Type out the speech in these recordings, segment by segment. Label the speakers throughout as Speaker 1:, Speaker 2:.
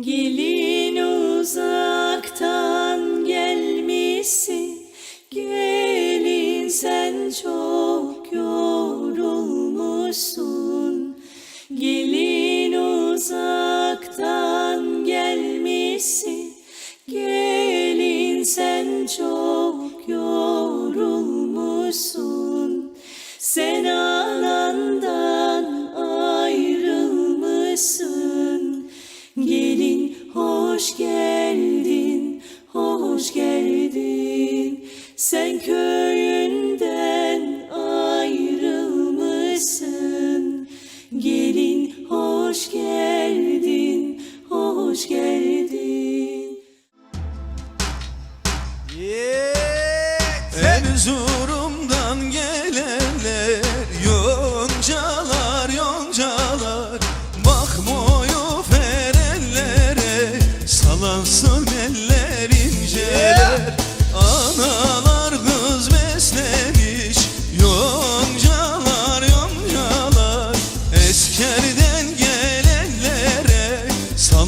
Speaker 1: Gelin uzaktan gelmişsin. Gelin sen çok yorulmuşsun. Gelin uzaktan gelmişsin. Gelin sen çok yorulmuşsun. Sen anandan Sen köyünden ayrılmışsın. Gelin hoş geldin, hoş geldin.
Speaker 2: Erzurum'dan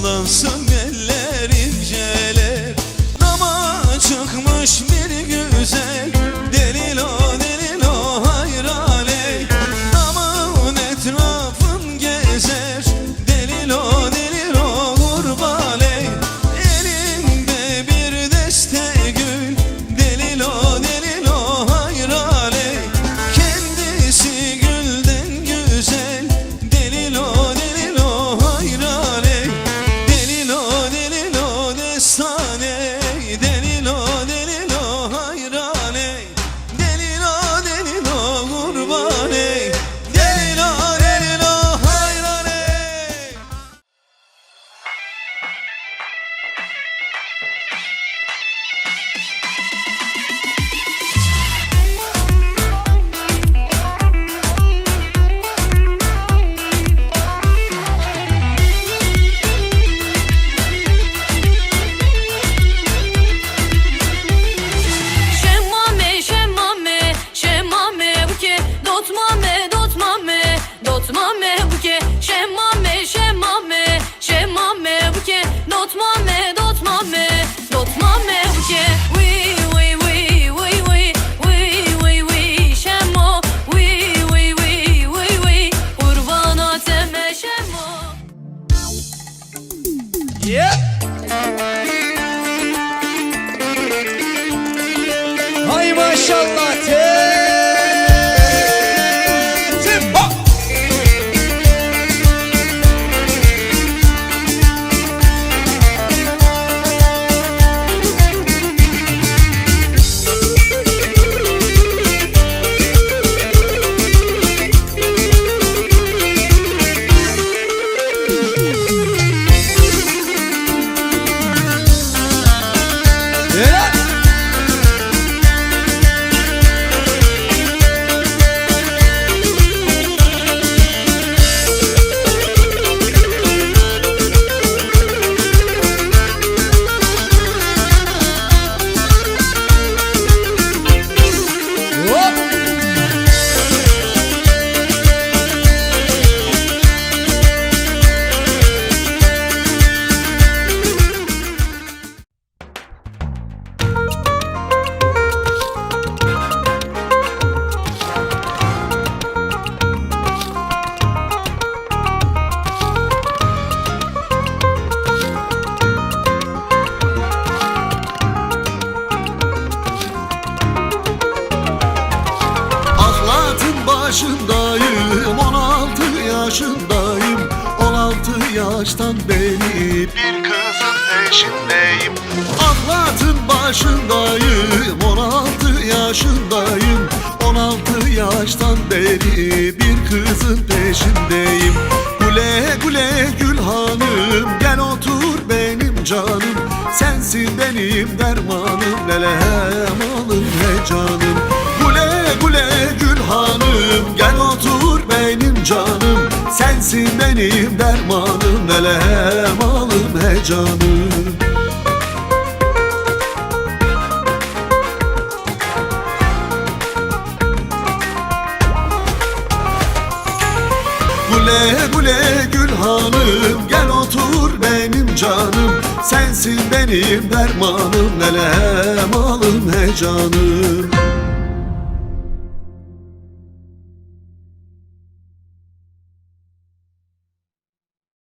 Speaker 2: Salansın eller Yep.
Speaker 3: Ahlatın başındayım 16 yaşındayım. 16 yaştan beri bir kızın peşindeyim. Ahlatın başındayım 16 yaşındayım. 16 yaştan beri bir kızın peşindeyim. Güle güle gül hanım gel otur benim canım. Sensin benim dermanım lelem alım he benim dermanım lelem alım he canım Güle güle gül hanım gel otur benim canım. Sensin benim dermanım Nelem alım he canım